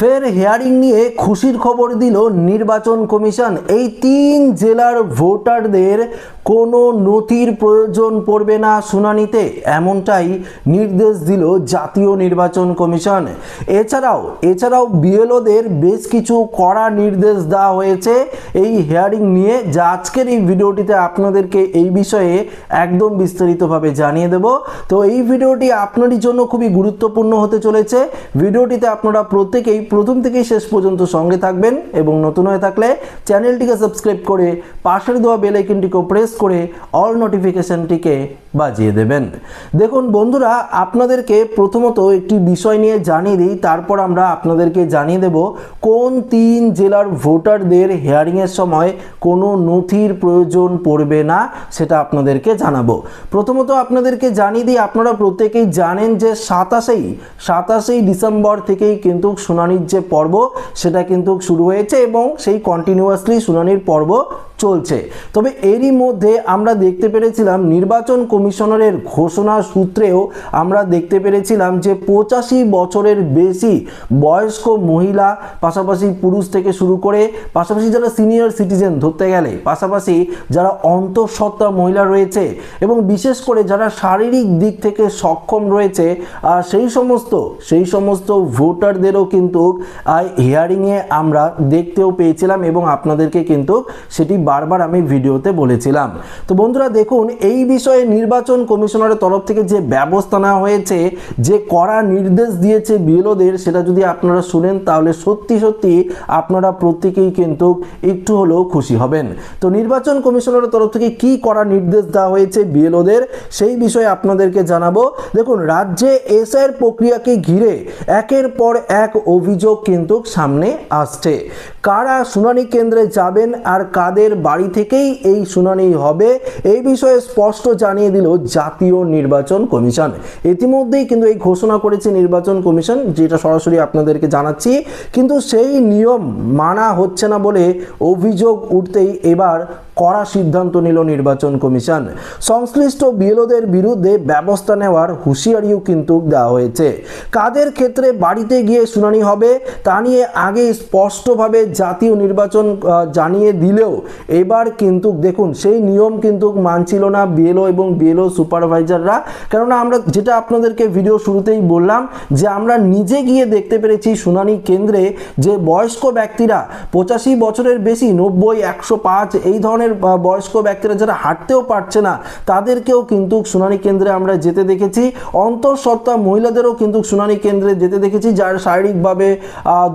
ফের হিয়ারিং নিয়ে খুশির খবর দিল নির্বাচন কমিশন। এই তিন জেলার ভোটারদের কোনো নথির প্রয়োজন পড়বে না শুনানিতে, এমনটাই নির্দেশ দিল জাতীয় নির্বাচন কমিশন। এছাড়াও এছাড়াও বিএলওদের বেশ কিছু কড়া নির্দেশ দেওয়া হয়েছে। এই হিয়ারিং নিয়ে যা আজকের এই ভিডিওটিতে আপনাদেরকে এই বিষয়ে একদম বিস্তারিতভাবে জানিয়ে দেব। তো এই ভিডিওটি আপনারই জন্য খুবই গুরুত্বপূর্ণ হতে চলেছে। ভিডিওটিতে আপনারা প্রত্যেকেই প্রথম থেকেই শেষ পর্যন্ত সঙ্গে থাকবেন এবং নতুন হয়ে থাকলে চ্যানেলটিকে সাবস্ক্রাইব করে পাশের দেওয়া বেল প্রেস করে অল নোটিফিকেশনটিকে বাজিয়ে দেবেন। দেখুন বন্ধুরা, আপনাদেরকে প্রথমত একটি বিষয় নিয়ে জানিয়ে দিই, তারপর আমরা আপনাদেরকে জানিয়ে দেব কোন তিন জেলার ভোটারদের হিয়ারিংয়ের সময় কোনো নথির প্রয়োজন পড়বে না, সেটা আপনাদেরকে জানাব। প্রথমত আপনাদেরকে জানিয়ে দিই, আপনারা প্রত্যেকেই জানেন যে সাতাশেই সাতাশেই ডিসেম্বর থেকেই কিন্তু শুনানির যে পর্ব সেটা কিন্তু শুরু হয়েছে এবং সেই কন্টিনিউয়াসলি শুনানির পর্ব চলছে। তবে এরই মধ্যে আমরা দেখতে পেরেছিলাম নির্বাচন কমিশনারের ঘোষণা সূত্রেও আমরা দেখতে পেরেছিলাম যে পঁচাশি বছরের বেশি বয়স্ক মহিলা পাশাপাশি পুরুষ থেকে শুরু করে পাশাপাশি যারা সিনিয়র সিটিজেন ধরতে গেলে পাশাপাশি যারা অন্তঃসত্ত্বা মহিলা রয়েছে এবং বিশেষ করে যারা শারীরিক দিক থেকে সক্ষম রয়েছে আহ, সেই সমস্ত সেই সমস্ত ভোটারদেরও কিন্তু হিয়ারিংয়ে আমরা দেখতেও পেয়েছিলাম এবং আপনাদেরকে কিন্তু সেটি বারবার আমি ভিডিওতে বলেছিলাম। তো বন্ধুরা দেখুন, এই বিষয়ে নির্বাচন কমিশনারের তরফ থেকে যে ব্যবস্থা নেওয়া হয়েছে, যে কড়া নির্দেশ দিয়েছে বিএলওদের, সেটা যদি আপনারা শুনেন, তাহলে সত্যি সত্যি আপনারা প্রত্যেকেই কিন্তু একটু হলেও খুশি হবেন। তো নির্বাচন কমিশনারের তরফ থেকে কি কড়া নির্দেশ দেওয়া হয়েছে বিএলওদের, সেই বিষয়ে আপনাদেরকে জানাব। দেখুন, রাজ্যে এসআইয়ের প্রক্রিয়াকে ঘিরে একের পর এক অভিযোগ কিন্তু সামনে আসছে। কারা শুনানি কেন্দ্রে যাবেন আর কাদের বাড়ি থেকেই এই শুনানি হবে, এই বিষয়ে স্পষ্ট জানিয়ে দিল জাতীয় নির্বাচন কমিশন। ইতিমধ্যেই কিন্তু এই ঘোষণা করেছে নির্বাচন কমিশন, যেটা সরাসরি আপনাদেরকে জানাচ্ছি। কিন্তু সেই নিয়ম মানা হচ্ছে না বলে অভিযোগ উঠতেই এবার কড়া সিদ্ধান্ত নিল নির্বাচন কমিশন। সংশ্লিষ্ট বিএলওদের বিরুদ্ধে ব্যবস্থা নেওয়ার হুঁশিয়ারিও কিন্তু দেওয়া হয়েছে। কাদের ক্ষেত্রে বাড়িতে গিয়ে শুনানি হবে তা নিয়ে আগে স্পষ্টভাবে জাতীয় নির্বাচন জানিয়ে দিলেও এবার কিন্তু দেখুন সেই নিয়ম কিন্তু মানছিল না বিএলও এবং বিএলও সুপারভাইজাররা। কেননা আমরা যেটা আপনাদেরকে ভিডিও শুরুতেই বললাম যে আমরা নিজে গিয়ে দেখতে পেরেছি শুনানি কেন্দ্রে যে বয়স্ক ব্যক্তিরা পঁচাশি বছরের বেশি, নব্বই, একশো পাঁচ এই ধরনের আহ, বয়স্ক ব্যক্তিরা যারা হাঁটতেও পারছে না তাদেরকেও কিন্তু শুনানি কেন্দ্রে আমরা যেতে দেখেছি। অন্তঃসত্ত্বা মহিলাদেরও কিন্তু শুনানি কেন্দ্রে যেতে দেখেছি যার শারীরিকভাবে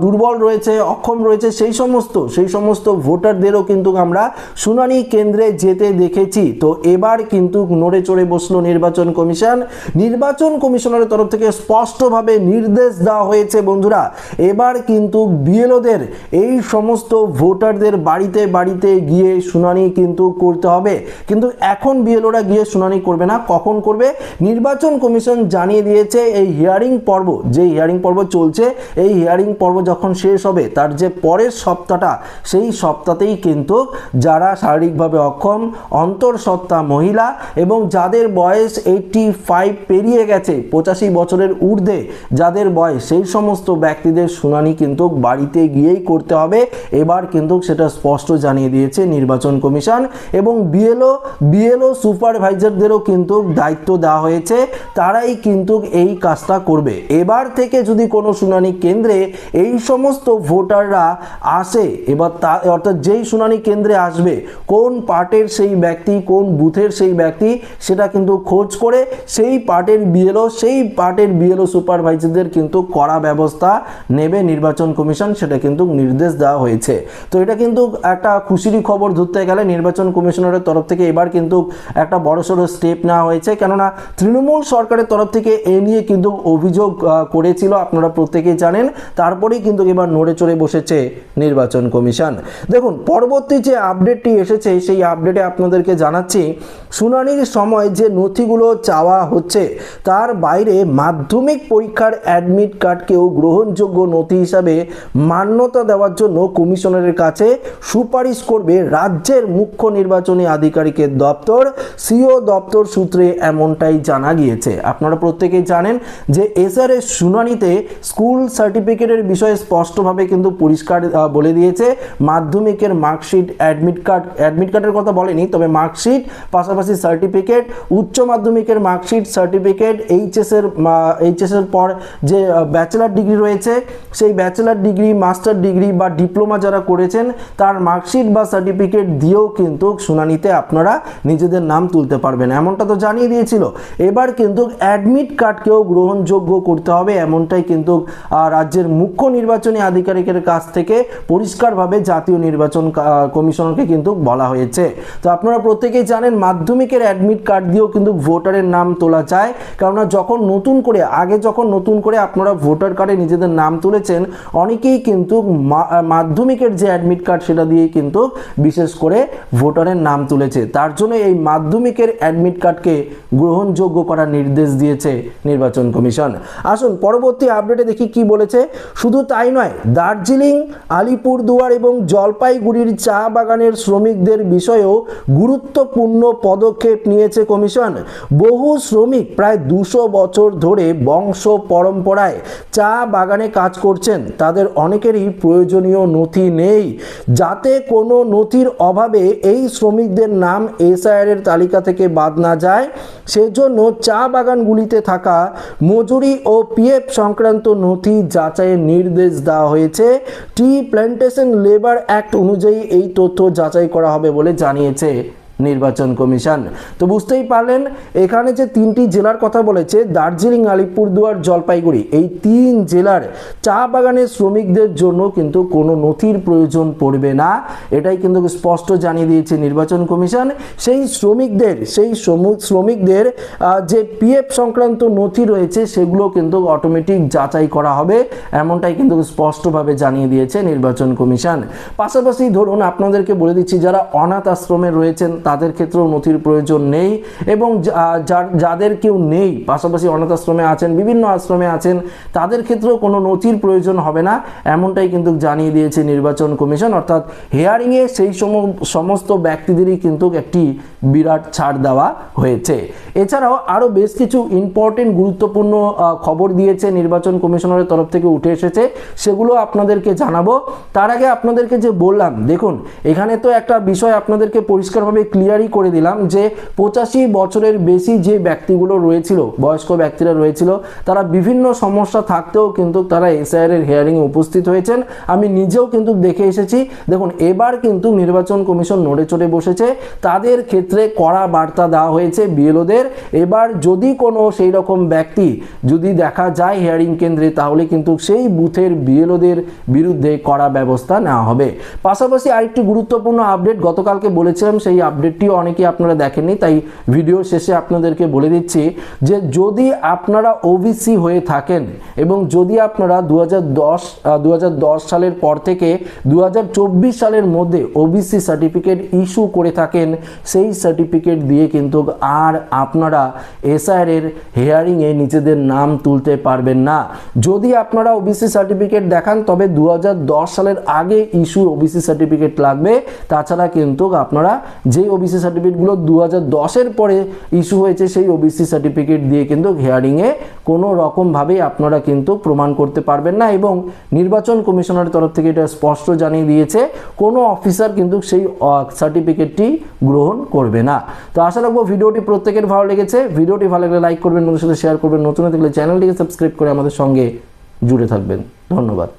দুর্বল রয়েছে অক্ষম রয়েছে সেই সমস্ত সেই সমস্ত ভোটারদেরও কিন্তু আমরা শুনানি কেন্দ্রে যেতে দেখেছি। তো এবার কিন্তু নড়ে চড়ে বসল নির্বাচন কমিশন। নির্বাচন কমিশনারের তরফ থেকে স্পষ্টভাবে নির্দেশ দেওয়া হয়েছে বন্ধুরা। এবার কিন্তু বিএলওদের এই সমস্ত ভোটারদের বাড়িতে বাড়িতে গিয়ে শুনানি কিন্তু করতে হবে। কিন্তু এখন বিএলওরা গিয়ে শুনানি করবে না। কখন করবে? নির্বাচন কমিশন জানিয়ে দিয়েছে এই হিয়ারিং পর্ব, যে হিয়ারিং পর্ব চলছে, এই হিয়ারিং পর্ব যখন শেষ হবে, তার যে পরের সপ্তাহটা, সেই সপ্তাহতেই কিন্তু যারা শারীরিকভাবে অক্ষম, অন্তঃসত্ত্বা মহিলা এবং যাদের বয়স এইটটি ফাইভ পেরিয়ে গেছে, পঁচাশি বছরের ঊর্ধ্বে যাদের বয়স, সেই সমস্ত ব্যক্তিদের শুনানি কিন্তু বাড়িতে গিয়েই করতে হবে। এবার কিন্তু সেটা স্পষ্ট জানিয়ে দিয়েছে নির্বাচন কমিশন। এবং বিএলও বিএলও সুপারভাইজারদেরও কিন্তু দায়িত্ব দেওয়া হয়েছে। তারাই কিন্তু এই কাজটা করবে। এবার থেকে যদি কোনো শুনানি কেন্দ্রে এই সমস্ত ভোটাররা আসে, এবার তা, অর্থাৎ যেই শুনানি কেন্দ্রে আসবে, কোন পার্টের সেই ব্যক্তি, কোন বুথের সেই ব্যক্তি, সেটা কিন্তু খোঁজ করে সেই পার্টের বিএলও, সেই পার্টের বিএলও সুপারভাইজারদের কিন্তু কড়া ব্যবস্থা নেবে নির্বাচন কমিশন, সেটা কিন্তু নির্দেশ দেওয়া হয়েছে। তো এটা কিন্তু একটা খুশিরই খবর ধরতে গেলে নির্বাচন কমিশনারের তরফ থেকে এবার কিন্তু একটা বড়সড় স্টেপ নেওয়া হয়েছে। কেননা তৃণমূল সরকারের তরফ থেকে এ নিয়ে কিন্তু অভিযোগ করেছিল, আপনারা প্রত্যেকেই জানেন। তারপরেই কিন্তু এবার নড়ে চড়ে বসেছে নির্বাচন কমিশন। দেখুন, পরবর্তী যে আপডেটটি এসেছে, সেই আপডেটে আপনাদেরকে জানাচ্ছি, শুনানির সময় যে নথিগুলো চাওয়া হচ্ছে, তার বাইরে মাধ্যমিক পরীক্ষার অ্যাডমিট কার্ডকেও গ্রহণযোগ্য নথি হিসাবে মান্যতা দেওয়ার জন্য কমিশনারের কাছে সুপারিশ করবে রাজ্যের মুখ্য নির্বাচনী আধিকারিকের দপ্তর, সিও দপ্তর সূত্রে এমনটাই জানা গিয়েছে। আপনারা প্রত্যেকেই জানেন যে এসআরএস শুনানিতে স্কুল সার্টিফিকেটের বিষয়ে স্পষ্টভাবে কিন্তু পরিষ্কার বলে দিয়েছে। মাধ্যমিকের মার্কশিট, অ্যাডমিট কার্ড, অ্যাডমিট কার্ডের কথা বলেনি, তবে মার্কশিট, পাশাপাশি সার্টিফিকেট, উচ্চ মাধ্যমিকের মার্কশিট, সার্টিফিকেট, এইচএসের এইচএসের পর যে ব্যাচেলার ডিগ্রি রয়েছে, সেই ব্যাচেলার ডিগ্রি, মাস্টার ডিগ্রি বা ডিপ্লোমা যারা করেছেন, তার মার্কশিট বা সার্টিফিকেট দিয়েও কিন্তু শুনানিতে আপনারা নিজেদের নাম তুলতে পারবেন। এমনটা তো জানিয়ে দিয়েছিল। এবার কিন্তু অ্যাডমিট কার্ডকেও গ্রহণযোগ্য করতে হবে, এমনটাই কিন্তু রাজ্যের মুখ্য নির্বাচনী আধিকারিকের কাছ থেকে পরিষ্কারভাবে জাতীয় নির্বাচন কমিশনকে কিন্তু বলা হয়েছে। তো আপনারা প্রত্যেকেই জানেন, মাধ্যমিকের অ্যাডমিট কার্ড দিয়েও কিন্তু ভোটারের নাম তোলা যায়। কেননা যখন নতুন করে, আগে যখন নতুন করে আপনারা ভোটার কার্ডে নিজেদের নাম তুলেছেন, অনেকেই কিন্তু মাধ্যমিকের যে অ্যাডমিট কার্ড সেটা দিয়েই কিন্তু বিশেষ করে ভোটারের নাম তুলেছে। তার জন্য এই মাধ্যমিকের অ্যাডমিট কার্ডকে গ্রহণযোগ্য করার নির্দেশ দিয়েছে নির্বাচন কমিশন। আসুন, পরবর্তী আপডেটে দেখি কি বলেছে। শুধু তাই নয়, দার্জিলিং, আলিপুরদুয়ার এবং জলপাইগুড়ির চা বাগানের শ্রমিকদের বিষয়েও গুরুত্বপূর্ণ পদক্ষেপ নিয়েছে কমিশন। বহু শ্রমিক প্রায় দুশো বছর ধরে বংশ পরম্পরায় চা বাগানে কাজ করছেন। তাদের অনেকেরই প্রয়োজনীয় নথি নেই। যাতে কোনো নথির অভাবে এই শ্রমিকদের নাম এসআইআর এর তালিকা থেকে বাদ না যায়। সেজন্য চা বাগানগুলিতে থাকা মজুরি ও পিএফ সংক্রান্ত নথি যাচাইয়ের নির্দেশ দেওয়া হয়েছে। টি প্ল্যান্টেশন লেবার অ্যাক্ট অনুযায়ী এই তথ্য যাচাই করা হবে বলে জানিয়েছে। নির্বাচন কমিশন। তো বুঝতেই পারলেন, এখানে যে তিনটি জেলার কথা বলেছে, দার্জিলিং, আলিপুরদুয়ার, জলপাইগুড়ি, এই তিন জেলার চা বাগানের শ্রমিকদের জন্য কিন্তু কোনো নথির প্রয়োজন পড়বে না। এটাই কিন্তু স্পষ্ট জানিয়ে দিয়েছে নির্বাচন কমিশন। সেই শ্রমিকদের সেই শ্রমিকদের যে পিএফ সংক্রান্ত নথি রয়েছে, সেগুলো কিন্তু অটোমেটিক যাচাই করা হবে। এমনটাই কিন্তু স্পষ্টভাবে জানিয়ে দিয়েছে নির্বাচন কমিশন। পাশাপাশি ধরুন, আপনাদেরকে বলে দিচ্ছি, যারা অনাথ আশ্রমে রয়েছেন তাদের ক্ষেত্রেও নথির প্রয়োজন নেই এবং যাদের কেউ নেই, পাশাপাশি অনাথ আশ্রমে আছেন, বিভিন্ন আশ্রমে আছেন, তাদের ক্ষেত্রেও কোনো নথির প্রয়োজন হবে না, এমনটাই কিন্তু জানিয়ে দিয়েছে নির্বাচন কমিশন। অর্থাৎ হেয়ারিংয়ে সেই সম- সমস্ত ব্যক্তিদেরই কিন্তু একটি বিরাট ছাড় দেওয়া হয়েছে। এছাড়াও আরও বেশ কিছু ইম্পর্টেন্ট গুরুত্বপূর্ণ খবর দিয়েছে নির্বাচন কমিশনারের তরফ থেকে উঠে এসেছে, সেগুলো আপনাদেরকে জানাব। তার আগে আপনাদেরকে যে বললাম, দেখুন, এখানে তো একটা বিষয় আপনাদেরকে পরিষ্কারভাবে ক্লিয়ারই করে দিলাম যে পঁচাশি বছরের বেশি যে ব্যক্তিগুলো রয়েছিল, বয়স্ক ব্যক্তিরা রয়েছিল, তারা বিভিন্ন সমস্যা থাকতেও কিন্তু তারা এসআইআর এর হিয়ারিংয়ে উপস্থিত হয়েছেন। আমি নিজেও কিন্তু দেখে এসেছি। দেখুন, এবার কিন্তু নির্বাচন কমিশন নড়ে চড়ে বসেছে। তাদের ক্ষেত্রে কড়া বার্তা দেওয়া হয়েছে বিএলওদের। এবার যদি কোনো সেই রকম ব্যক্তি যদি দেখা যায় হিয়ারিং কেন্দ্রে, তাহলে কিন্তু সেই বুথের বিএলওদের বিরুদ্ধে কড়া ব্যবস্থা নেওয়া হবে। পাশাপাশি আরেকটি গুরুত্বপূর্ণ আপডেট গতকালকে বলেছিলাম, সেই আপডেটটিও অনেকে আপনারা দেখেননি, তাই ভিডিও শেষে আপনাদেরকে বলে দিচ্ছি যে যদি আপনারা ওবিসি হয়ে থাকেন এবং যদি আপনারা দু হাজার সালের পর থেকে দু হাজার চব্বিশ সালের মধ্যে ওবিসি সার্টিফিকেট ইস্যু করে থাকেন, সেই সার্টিফিকেট দিয়ে কিন্তু আর আপনারা এসআর এর হেয়ারিংয়ে নিজেদের নাম তুলতে পারবেন না। যদি আপনারা ওবিসি সার্টিফিকেট দেখান, তবে দু হাজার দশ সালের আগে ইস্যু ওবিসি সার্টিফিকেট লাগবে। তাছাড়া কিন্তু আপনারা যেই ওবিসি সার্টিফিকেটগুলো দু হাজার দশের পরে ইস্যু হয়েছে, সেই ওবিসি সার্টিফিকেট দিয়ে কিন্তু হিয়ারিংয়ে কোনো রকমভাবেই আপনারা কিন্তু প্রমাণ করতে পারবেন না এবং নির্বাচন কমিশনের তরফ থেকে এটা স্পষ্ট জানিয়ে দিয়েছে, কোনো অফিসার কিন্তু সেই সার্টিফিকেটটি গ্রহণ করবে না। তো আশা রাখব ভিডিওটি প্রত্যেকের ভালো লেগেছে। ভিডিওটি ভালো লাগলে লাইক করবেন বন্ধুর সাথে শেয়ার করবেন। নতুন থাকলে চ্যানেলটিকে সাবস্ক্রাইব করে আমাদের সঙ্গে জুড়ে থাকবেন। ধন্যবাদ।